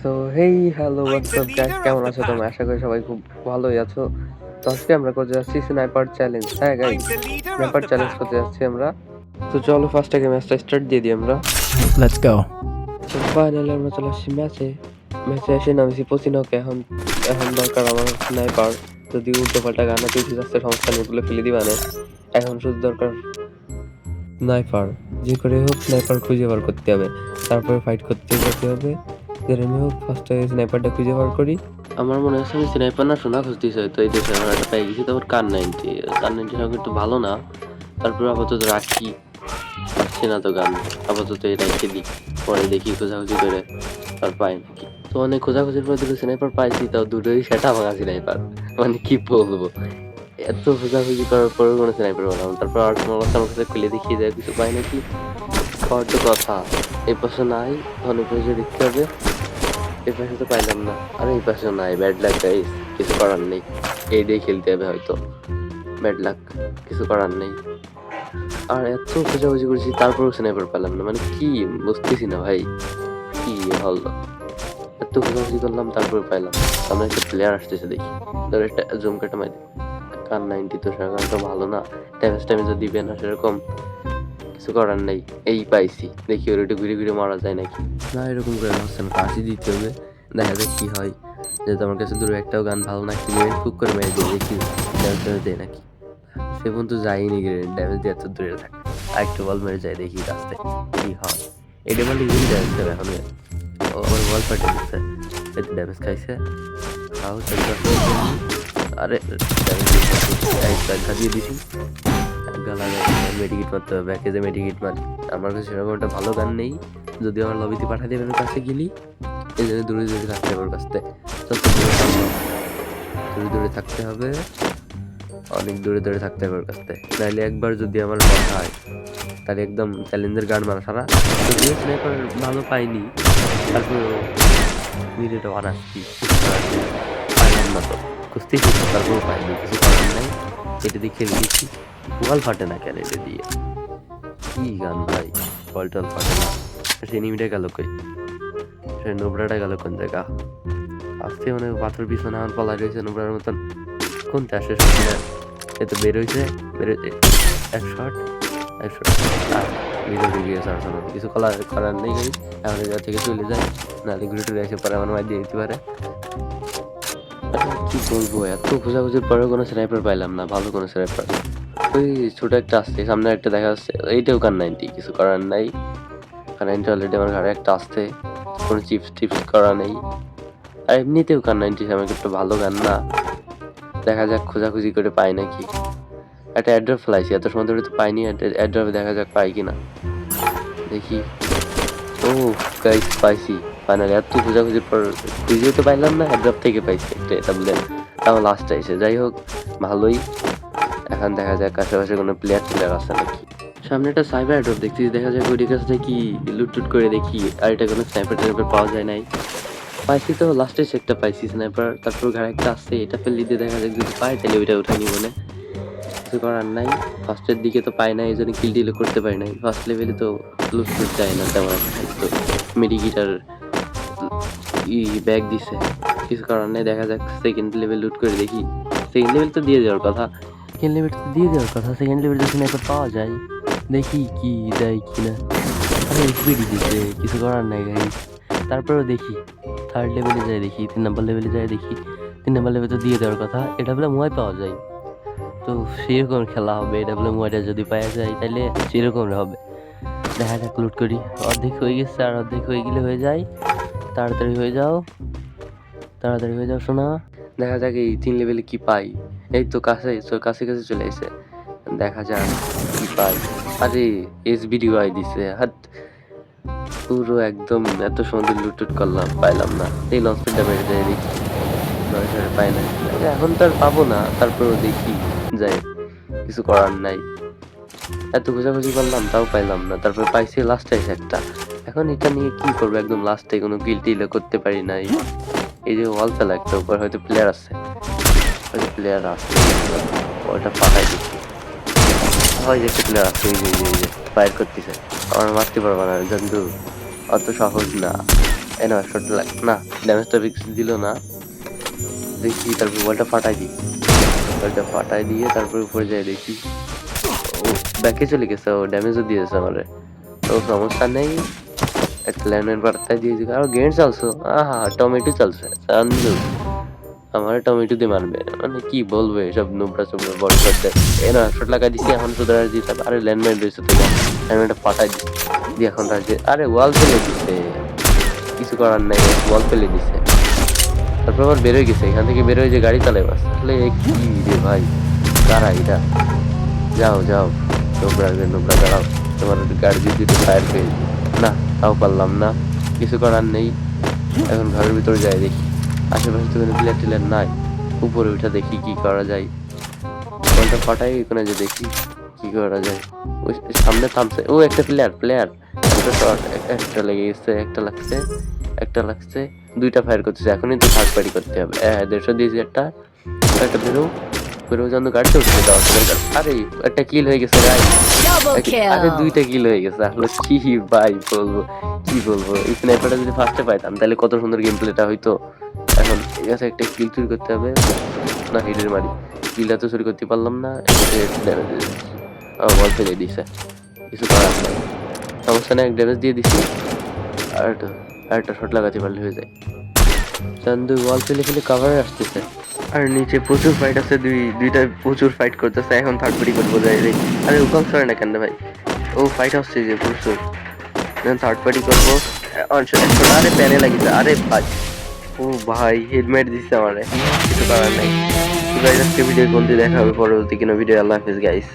So hey hello WhatsApp guys কেমন আছো তোমরা? আশা করি সবাই খুব ভালোই আছো। তো আজকে আমরা করতে যাচ্ছি স্নাইপার চ্যালেঞ্জ হ্যাঁ গাইস স্নাইপার চ্যালেঞ্জ করতে যাচ্ছি আমরা। তো চলো ফার্স্ট আগে ম্যাচটা স্টার্ট দিয়ে দিই আমরা। Let's go. তো ফাইনালি আমরা চলে আসছি ম্যাচে ম্যাচে এসে নামেছি পচিনকে এখন এখন দরকার আমার স্নাইপার যদি উল্টো পাল্টা গানা পিছিয়ে যাচ্ছে সমস্যা নেই বলে ফেলে দিবা না। এখন শুধু দরকার স্নাইপার যে করে হোক স্নাইপার খুঁজে বার করতে হবে। তারপরে ফাইট করতে যেতে হবে। যেরকম হোক ফার্স্ট স্নাইপারটা খুঁজে বার করি। আমার মনে হচ্ছে আমি স্নাইপার না শোনা খুঁজতেছি তো এই দেশে আমার একটা পেয়ে গেছি, তারপর কার নাইনটি কার নাইনটি সঙ্গে একটু ভালো না। তারপর আপাতত রাখি পাচ্ছি না তো গান। আপাতত এটা দিই পরে দেখি খোঁজাখুঁজি করে, আর পাই নাকি। তো অনেক খোঁজাখুঁজির পর দুটো স্নাইপার পাইছি, তাও দুটোই সেটা ভাঙা স্নাইপার মানে কি বলব? এত খোঁজাখুঁজি করার পরেও কোনো স্নাইপার পেলাম তারপর আর কোনো কাছে খুলে দেখিয়ে দেয় কিছু পাই নাকি? পাওয়ার তো কথা। এই পাশে নাই অনেক দেখতে হবে। এই পাশে তো পাইলাম না। আর এই পাশে নাই ব্যাড লাক গাইস কিছু করার নেই। এই দিয়ে খেলতে হবে হয়তো। ব্যাড লাক কিছু করার নেই। আর এত খোঁজাখুঁজি করেছি, তারপরেও স্নাইপার পেলাম না। মানে কি, বুঝতেছি না ভাই। কি হলো? এত খোঁজাখুঁজি করলাম, তারপরে পাইলাম। সামনে একটা প্লেয়ার আসতেছে দেখি। ধর একটা জুম কাটা মারি। কার নাইনটি তো সেরকম তো ভালো না। ড্যামেজ ট্যামেজ দিবে না সেরকম। কিছু করার নেই। এই পাইছি। দেখি ওর একটু ঘুরে ঘুরে মারা যায় নাকি। না, এরকম করে হচ্ছে না। দিতে হবে। দেখা যাক কি হয়। যেহেতু আমার কাছে দূরে একটাও গান ভালো না গ্রেনেড ফুক করে মেরে দিয়ে দেখি ড্যামেজ দেয় নাকি। সে পর্যন্ত যাইনি গ্রেনেড ড্যামেজ দিয়ে এত দূরে থাকে। আর একটু বল মেরে যায় দেখি রাস্তায় কি হয়। এটা বলে ইজিলি ড্যামেজ দেবে এখন ও আমার বল ফাটে দিচ্ছে। এতে ড্যামেজ খাইছে। তাও চলতে আরে ড্যামেজ দিছি গালা মেডিকেট মারতে হবে ব্যাকে যে মেডিকেট মারি। আমার কাছে সেরকম একটা ভালো গান নেই, যদি আমার লবিতে পাঠা দেবেন কাছে গেলি, এই জন্য দূরে দূরে থাকতে হবে ওর কাছ থেকে। দূরে দূরে থাকতে হবে, অনেক দূরে দূরে থাকতে হবে ওর কাছ থেকে। একবার যদি আমার কথা হয়, তাহলে একদম চ্যালেঞ্জের গান মারা সারা। যদিও স্নাইপার ভালো পাইনি তারপর ভিডিওটা বানাচ্ছি পাইলাম না তো। খুঁজতেছি তো তারপর পাইনি, কিছু করার নাই। এটা দিয়ে খেলে দিচ্ছি ওয়াল ফাটে না কেন এটা দিয়ে? কি গান ভাই? বল টল ফাটে না। সে নিমিটা গেল কই? সে নোবরাটা গেল কোন জায়গা? আসতে মানে পাথর পিছনে আমার পালা রয়েছে নোবরার মতন। কোনটা আসে এ তো বের হয়েছে বের এক শট। এক শট। ভিডিও ঢুকে গেছে আর শোনো কিছু করার করার নেই এখন জায়গা থেকে চলে যায়। নাহলে ঘুরে টুরে এসে পরে আমার মায়ের দিয়ে দিতে পারে। কি বলব? এত খোঁজাখুঁজির পরেও কোনো স্নাইপার পাইলাম না। ভালো কোনো স্নাইপার ওই ছোট একটা আসছে সামনে একটা দেখা যাচ্ছে। এইটাও কার নাইনটি, কিছু করার নাই। কার নাইনটি অলরেডি আমার ঘরে একটা আসছে কোনো চিপস টিপস করা নেই। আর এমনিতেও কার নাইনটি আমাকে একটু ভালো গান না। দেখা যাক, খোঁজাখুঁজি করে পাই নাকি। একটা অ্যাড্রপ ফেলাইছি এত সময় ধরে তো পাইনি অ্যাড্রপে দেখা যাক পাই কিনা। দেখি। ও গাইস পাইছি। ফাইনালি এত খোঁজাখুঁজির পর খুঁজেও তো পাইলাম না অ্যাড্রপ থেকে পাইছি একটা এটা বলে তাও লাস্ট এসে। যাই হোক, ভালোই। এখন দেখা যাক আশেপাশে কোনো প্লেয়ার টেলার আছে নাকি। সামনে একটা সাইবার অ্যাড্রপ দেখতেছি, দেখা যাক ওই কাছ থেকে কি লুটটুট করে দেখি, আর এটা কোনো স্নাইপার টাইপার পাওয়া যায় নাই। পাইছি তো লাস্টে একটা পাইছি স্নাইপার তারপর ঘরে একটা আসছে এটা ফেলে দিয়ে দেখা যাক যদি পাই তাহলে ওইটা উঠে নিব না। কিছু করার নাই ফার্স্টের দিকে তো পাই না এই জন্য কিল টিল করতে পারি নাই। ফার্স্ট লেভেলে তো লুট টুট যায় না, তেমন। তো। মেডিকিটার ই ব্যাগ দিছে। কিছু করার নাই, দেখা যাক সেকেন্ড লেভেল লুট করে দেখি। সেকেন্ড লেভেল তো দিয়ে দেওয়ার কথা। সেকেন্ড লেভেল দিয়ে দেওয়ার কথা। সেকেন্ড লেভেল তো স্নাইপার পাওয়া যায়। দেখি কি দেয় কি না কিছু করার নাই গাই তারপরেও দেখি থার্ড লেভেলে যাই দেখি, তিন নম্বর লেভেলে যাই দেখি। তিন নম্বর লেভেলে তো দিয়ে দেওয়ার কথা এটা বলে মোবাইল পাওয়া যায়। তো সেরকম খেলা হবে এটা বলে মোবাইলটা যদি পাওয়া যায় তাহলে সেরকম হবে। দেখা যাক লুট করি। অর্ধেক হয়ে গেছে, আর অর্ধেক হয়ে গেলে হয়ে যায়। তাড়াতাড়ি হয়ে যাও। তাড়াতাড়ি হয়ে যাও শোনা দেখা যাক এই তিন লেভেলে কি পাই। এই তো কাছে কাছে কাছে চলে এসে দেখা যাক কি পাই। আরে, এস ভিডিও আই দিছে হাত, পুরো একদম এত সুন্দর লুটুট করলাম, পাইলাম না। এই লঞ্চ প্যাডটা মেরে যায় দেখি পাই না এখন তো আর পাবো না। তারপরেও দেখি, যাই, কিছু করার নাই। এত খোঁজাখুঁজি করলাম, তাও পাইলাম না। তারপর পাইছি লাস্টে একটা। এখন এটা নিয়ে কি করব? একদম লাস্টে কোনো গিল টিল করতে পারি নাই। এই যে ওয়াল ফেলা একটা উপর হয়তো প্লেয়ার আছে। হয়তো প্লেয়ার আছে। ওটা পাঠাই দিচ্ছি। হয় যে একটা প্লেয়ার আছে এই যে এই যে, ফায়ার করতেছে। আমার মারতে পারব না কিন্তু অত সহজ না। এই না শট লাগ না ড্যামেজটা বেশি দিল না। দেখি তারপর বলটা ফাটাই দিই। বলটা ফাটাই দিয়ে তারপর উপরে যাই দেখি। ও ব্যাকে চলে গেছে ও ড্যামেজও দিয়েছে আমারে। তো সমস্যা নেই। একটা ল্যান্ডম্যান বার্তায় দিয়েছি আর গেম চালছো আহা টমেটো চালছে চান্দু আমার টমেটো দিয়ে মারবে মানে কি বলব এসব নোবরা চোবরা বড় করতে এ না শট লাগা দিছি এখন শুধু দিতে আরে ল্যান্ডম্যান রয়েছে তো ল্যান্ডম্যানটা ফাটাই দিছি দিয়ে এখন রাখছে আরে ওয়াল ফেলে দিছে কিছু করার নাই ওয়াল ফেলে দিছে তারপর আবার বেরোয় গেছে এখান থেকে বেরোয় যে গাড়ি চালায় বাস তাহলে কি রে ভাই কারা এটা যাও যাও নোবরা নোবরা দাঁড়াও তোমার গাড়ি দুটো টায়ার পেয়ে না, তাও পারলাম না। কিছু করার নেই। এখন ঘরের ভিতরে যাই দেখি। আশেপাশে তো কোনো প্লেয়ার টিলার নাই। উপরে উঠে দেখি কি করা যায়। বলটা ফাটাই ওখানে যে দেখি কি করা যায়। ওই সামনে থামছে। ও, একটা প্লেয়ার প্লেয়ার একটা একটা লেগে গেছে, একটা লাগছে একটা লাগছে। দুইটা ফায়ার করতেছে। এখনই তো থার্ড পার্টি করতে হবে। হ্যাঁ দেড়শো দিয়েছি একটা। একটা বেরো বেরো যেন গাড়িতে উঠে যাওয়া আরে একটা কিল হয়ে গেছে Double আরে দুইটা কিল হয়ে গেছে। আসলে কি ভাই বলব কি বলব? এই স্নাইপারটা যদি ফার্স্টে পাইতাম তাহলে কত সুন্দর গেম প্লেটা হইতো। এখন ঠিক আছে একটা কিল চুরি করতে হবে। না হেডের মারি। কিলটা তো চুরি করতে পারলাম না বল ফেলে দিছে কিছু করার নাই। সমস্যা নেই এক ড্যামেজ দিয়ে দিছি। আর একটা শট লাগাতে পারলে হয়ে যায়। চান্দু বল ফেলে ফেলে কাভারে আসতেছে। আর নিচে প্রচুর ফাইট আছে, দুই দুইটা প্রচুর ফাইট করতেছে, এখন থার্ড পার্টি করব যাই রে আরে উকাম সরে না কেন ভাই? ও ফাইট হচ্ছে যে প্রচুর। থার্ড পার্টি করব আরে প্যানে লাগিয়েছে, আরে ভাই। ও ভাই, হেলমেট দিচ্ছে আমারে। কিছু করার নাই। ভিডিও কোনটি দেখা হবে, পরবর্তী কোনো ভিডিও আল্লাহ হাফিজ গাইস